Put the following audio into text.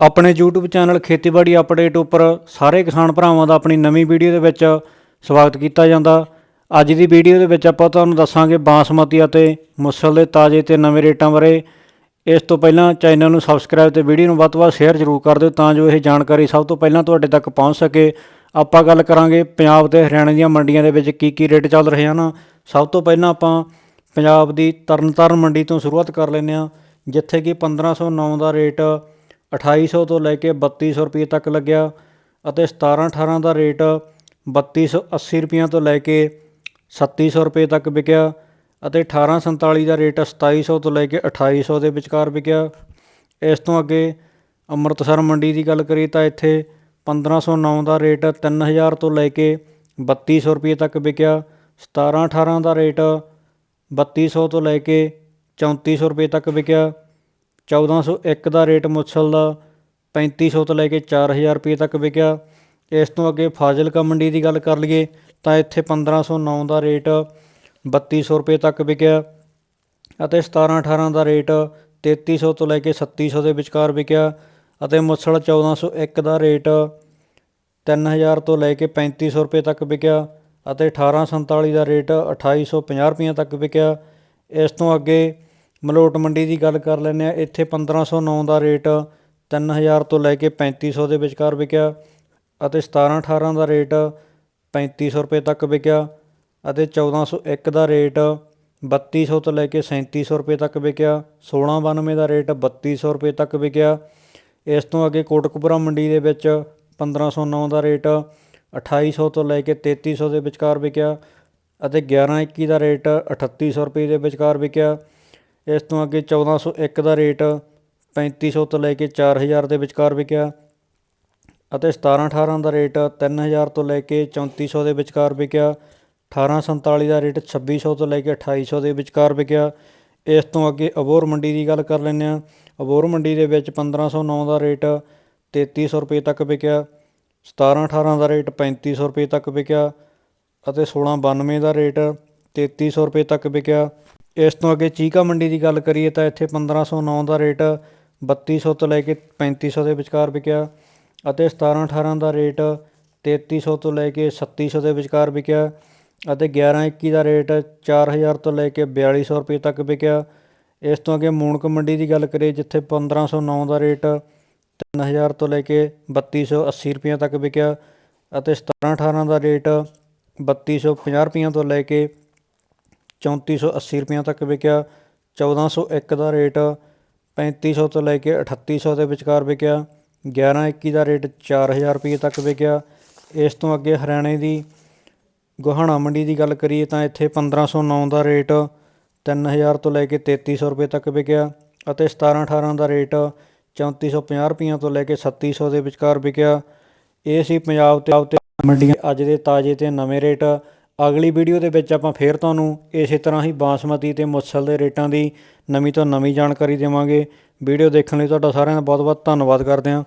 ਆਪਣੇ YouTube channel ਖੇਤੀਬਾੜੀ update ਉੱਪਰ ਸਾਰੇ ਕਿਸਾਨ ਭਰਾਵਾਂ ਦਾ ਆਪਣੀ ਨਵੀਂ ਵੀਡੀਓ ਦੇ ਵਿੱਚ ਸਵਾਗਤ ਕੀਤਾ ਜਾਂਦਾ। ਅੱਜ ਦੀ ਵੀਡੀਓ ਦੇ ਵਿੱਚ ਆਪਾਂ ਤੁਹਾਨੂੰ ਦੱਸਾਂਗੇ ਬਾਸਮਤੀ ਅਤੇ ਮੁਸਲ ਦੇ ਤਾਜ਼ੇ ਤੇ ਨਵੇਂ ਰੇਟਾਂ ਬਾਰੇ। ਇਸ ਤੋਂ ਪਹਿਲਾਂ ਚੈਨਲ ਨੂੰ ਸਬਸਕ੍ਰਾਈਬ ਤੇ ਵੀਡੀਓ ਨੂੰ ਵੱਧ ਤੋਂ ਵੱਧ ਸ਼ੇਅਰ ਜ਼ਰੂਰ ਕਰ ਦਿਓ ਤਾਂ ਜੋ ਇਹ ਜਾਣਕਾਰੀ ਸਭ ਤੋਂ ਪਹਿਲਾਂ ਤੁਹਾਡੇ ਤੱਕ ਪਹੁੰਚ ਸਕੇ। ਆਪਾਂ ਗੱਲ ਕਰਾਂਗੇ ਪੰਜਾਬ ਤੇ ਹਰਿਆਣਾ ਦੀਆਂ ਮੰਡੀਆਂ ਦੇ ਵਿੱਚ ਕੀ ਕੀ ਰੇਟ ਚੱਲ ਰਹੇ ਹਨ। ਸਭ ਤੋਂ ਪਹਿਲਾਂ ਆਪਾਂ ਪੰਜਾਬ ਦੀ ਤਰਨਤਾਰਨ ਮੰਡੀ ਤੋਂ ਸ਼ੁਰੂਆਤ ਕਰ ਲੈਂਦੇ ਹਾਂ, ਜਿੱਥੇ ਕਿ 1509 ਦਾ ਰੇਟ 2800 ਤੋਂ ਲੈ ਕੇ 3200 ਰੁਪਏ ਤੱਕ ਲੱਗਿਆ ਅਤੇ 17 18 ਦਾ ਰੇਟ 3280 ਰੁਪਈਆਂ ਤੋਂ ਲੈ ਕੇ 3700 ਰੁਪਏ ਤੱਕ ਵਿਕਿਆ ਅਤੇ 1847 ਦਾ ਰੇਟ 2700 ਤੋਂ ਲੈ ਕੇ 2800 ਦੇ ਵਿਚਕਾਰ ਵਿਕਿਆ। ਇਸ ਤੋਂ ਅੱਗੇ ਅੰਮ੍ਰਿਤਸਰ ਮੰਡੀ ਦੀ ਗੱਲ ਕਰੀਏ ਤਾਂ ਇੱਥੇ 1509 ਦਾ ਰੇਟ 3000 ਤੋਂ ਲੈ ਕੇ 3200 ਰੁਪਏ ਤੱਕ ਵਿਕਿਆ। 17 18 ਦਾ ਰੇਟ 3200 ਤੋਂ ਲੈ ਕੇ 3400 ਰੁਪਏ ਤੱਕ ਵਿਕਿਆ। 1401 ਦਾ ਰੇਟ ਮੁੱਛਲ ਦਾ 3500 ਤੋਂ ਲੈ ਕੇ 4000 ਰੁਪਏ ਤੱਕ ਵਿਕਿਆ। ਇਸ ਤੋਂ ਅੱਗੇ ਫਾਜ਼ਿਲਕਾ ਮੰਡੀ ਦੀ ਗੱਲ ਕਰ ਲਈਏ ਤਾਂ ਇੱਥੇ 1509 ਦਾ ਰੇਟ 3200 ਰੁਪਏ ਤੱਕ ਵਿਕਿਆ ਅਤੇ 17 18 ਦਾ ਰੇਟ 3300 ਤੋਂ ਲੈ ਕੇ 3700 ਦੇ ਵਿਚਕਾਰ ਵਿਕਿਆ ਅਤੇ ਮੁੱਛਲ 1401 ਦਾ ਰੇਟ 3000 ਤੋਂ ਲੈ ਕੇ 3500 ਰੁਪਏ ਤੱਕ ਵਿਕਿਆ ਅਤੇ 1847 ਦਾ ਰੇਟ 2850 ਰੁਪਈਆਂ ਤੱਕ ਵਿਕਿਆ। ਇਸ ਤੋਂ ਅੱਗੇ ਮਲੋਟ ਮੰਡੀ ਦੀ ਗੱਲ ਕਰ ਲੈਂਦੇ ਆ ਇੱਥੇ 1509 ਦਾ ਰੇਟ 3000 ਤੋਂ ਲੈ ਕੇ 3500 ਦੇ ਵਿਚਕਾਰ ਵਿਕਿਆ ਅਤੇ 17 18 ਦਾ ਰੇਟ 3500 ਰੁਪਏ ਤੱਕ ਵਿਕਿਆ ਅਤੇ 1401 ਦਾ ਰੇਟ 3200 ਤੋਂ ਲੈ ਕੇ 3700 ਰੁਪਏ ਤੱਕ ਵਿਕਿਆ 1692 ਦਾ ਰੇਟ 3200 ਰੁਪਏ ਤੱਕ ਵਿਕਿਆ। ਇਸ ਤੋਂ ਅੱਗੇ ਕੋਟਕਪੁਰਾ ਮੰਡੀ ਦੇ ਵਿੱਚ 1509 ਦਾ ਰੇਟ 2800 ਤੋਂ ਲੈ ਕੇ 3300 ਦੇ ਵਿਚਕਾਰ ਵਿਕਿਆ ਅਤੇ 1121 ਦਾ ਰੇਟ 3800 ਰੁਪਏ ਦੇ ਵਿਚਕਾਰ ਵਿਕਿਆ। ਇਸ ਤੋਂ ਅੱਗੇ 1401 ਦਾ ਰੇਟ 3500 ਤੋਂ ਲੈ ਕੇ 4000 ਦੇ ਵਿਚਕਾਰ ਵਿਕਿਆ ਅਤੇ 17 18 ਦਾ ਰੇਟ 3000 ਤੋਂ ਲੈ ਕੇ 3400 ਦੇ ਵਿਚਕਾਰ ਵਿਕਿਆ। 1847 ਦਾ ਰੇਟ 2600 ਤੋਂ ਲੈ ਕੇ 2800 ਦੇ ਵਿਚਕਾਰ ਵਿਕਿਆ। ਇਸ ਤੋਂ ਅੱਗੇ ਅਬੋਰ ਮੰਡੀ ਦੀ ਗੱਲ ਕਰ ਲੈਂਦੇ ਹਾਂ। ਅਬੋਰ ਮੰਡੀ ਦੇ ਵਿੱਚ 1509 ਦਾ ਰੇਟ 3300 ਰੁਪਏ ਤੱਕ ਵਿਕਿਆ। 17 18 ਦਾ ਰੇਟ 3500 ਰੁਪਏ ਤੱਕ ਵਿਕਿਆ ਅਤੇ 1692 ਦਾ ਰੇਟ 3300 ਰੁਪਏ ਤੱਕ ਵਿਕਿਆ। ਇਸ ਤੋਂ ਅੱਗੇ ਚੀਕਾ ਮੰਡੀ ਦੀ ਗੱਲ ਕਰੀਏ ਤਾਂ ਇੱਥੇ 1509 ਦਾ ਰੇਟ 3200 ਤੋਂ ਲੈ ਕੇ 3500 ਦੇ ਵਿਚਕਾਰ ਵਿਕਿਆ ਅਤੇ 17 18 ਦਾ ਰੇਟ 3300 ਤੋਂ ਲੈ ਕੇ 3700 ਦੇ ਵਿਚਕਾਰ ਵਿਕਿਆ ਅਤੇ 1121 ਦਾ ਰੇਟ 4000 ਤੋਂ ਲੈ ਕੇ 4200 ਰੁਪਏ ਤੱਕ ਵਿਕਿਆ। ਇਸ ਤੋਂ ਅੱਗੇ ਮੂਣਕ ਮੰਡੀ ਦੀ ਗੱਲ ਕਰੀਏ ਜਿੱਥੇ 1509 ਦਾ ਰੇਟ 3000 ਤੋਂ ਲੈ ਕੇ 3280 ਰੁਪਏ ਤੱਕ ਵਿਕਿਆ ਅਤੇ 17 18 ਦਾ ਰੇਟ 3250 ਰੁਪਈਆਂ ਤੋਂ ਲੈ ਕੇ 3480 ਰੁਪਈਆਂ ਤੱਕ ਵਿਕਿਆ 1401 ਦਾ ਰੇਟ 3500 ਤੋਂ ਲੈ ਕੇ 3800 ਦੇ ਵਿਚਕਾਰ ਵਿਕਿਆ 1121 ਦਾ ਰੇਟ 4000 ਰੁਪਏ ਤੱਕ ਵਿਕਿਆ। ਇਸ ਤੋਂ ਅੱਗੇ ਹਰਿਆਣੇ ਦੀ ਗੋਹਾਣਾ ਮੰਡੀ ਦੀ ਗੱਲ ਕਰੀਏ ਤਾਂ ਇੱਥੇ 1509 ਦਾ ਰੇਟ 3000 ਤੋਂ ਲੈ ਕੇ 3300 ਰੁਪਏ ਤੱਕ ਵਿਕਿਆ ਅਤੇ 17 18 ਦਾ ਰੇਟ 3450 ਰੁਪਈਆਂ ਤੋਂ ਲੈ ਕੇ 3700 ਦੇ ਵਿਚਕਾਰ ਵਿਕਿਆ। ਇਹ ਸੀ ਪੰਜਾਬ ਤੇ ਤੇ ਮੰਡੀਆਂ ਅੱਜ ਦੇ ਤਾਜ਼ੇ ਤੇ ਨਵੇਂ ਰੇਟ। ਅਗਲੀ ਵੀਡੀਓ ਦੇ ਵਿੱਚ ਆਪਾਂ ਫੇਰ ਤੁਹਾਨੂੰ ਇਸੇ ਤਰ੍ਹਾਂ ਹੀ ਬਾਸਮਤੀ ਤੇ ਮੁਸਲ ਦੇ ਰੇਟਾਂ ਦੀ ਨਵੀਂ ਤੋਂ ਨਵੀਂ ਜਾਣਕਾਰੀ ਦੇਵਾਂਗੇ। ਵੀਡੀਓ ਦੇਖਣ ਲਈ ਤੁਹਾਡਾ ਸਾਰਿਆਂ ਦਾ ਬਹੁਤ ਬਹੁਤ ਧੰਨਵਾਦ ਕਰਦੇ ਹਾਂ।